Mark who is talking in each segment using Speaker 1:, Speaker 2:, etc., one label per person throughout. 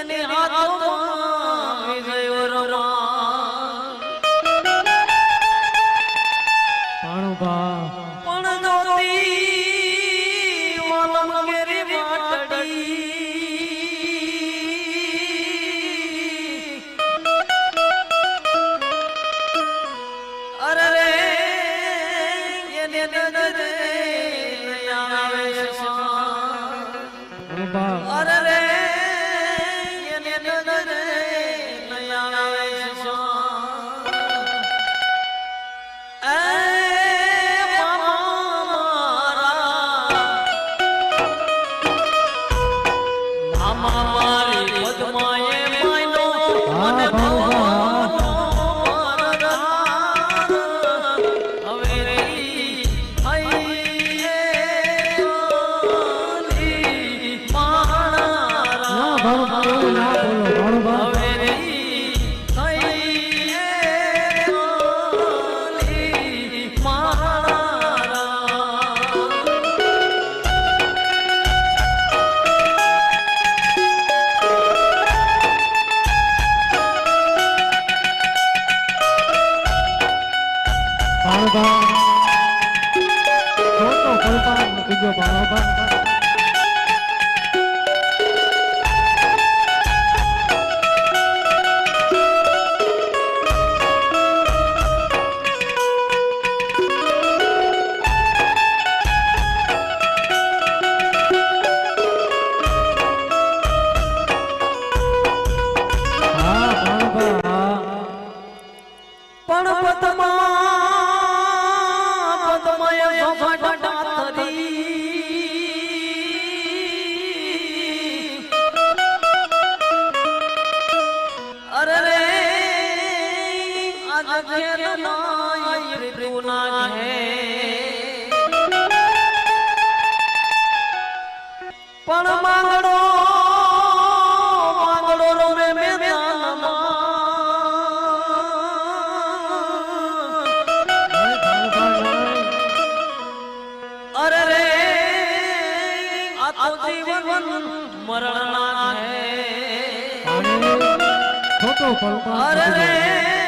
Speaker 1: તેને હાથમાં Oh, નાય ઋતુના ઘે પણ માંગડો માંગડો રમે અરે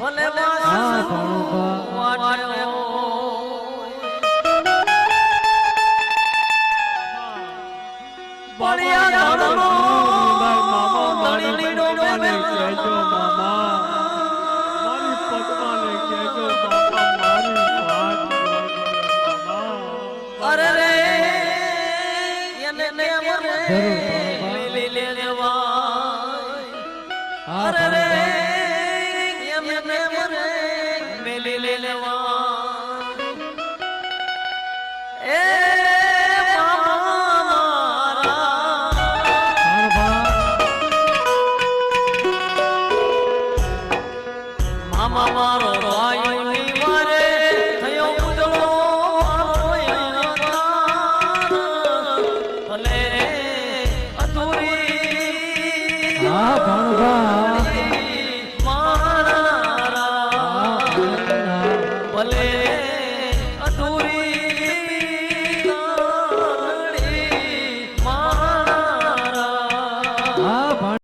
Speaker 1: ભલે પ્રેમ રે મેલી લેવા એ મામા મારો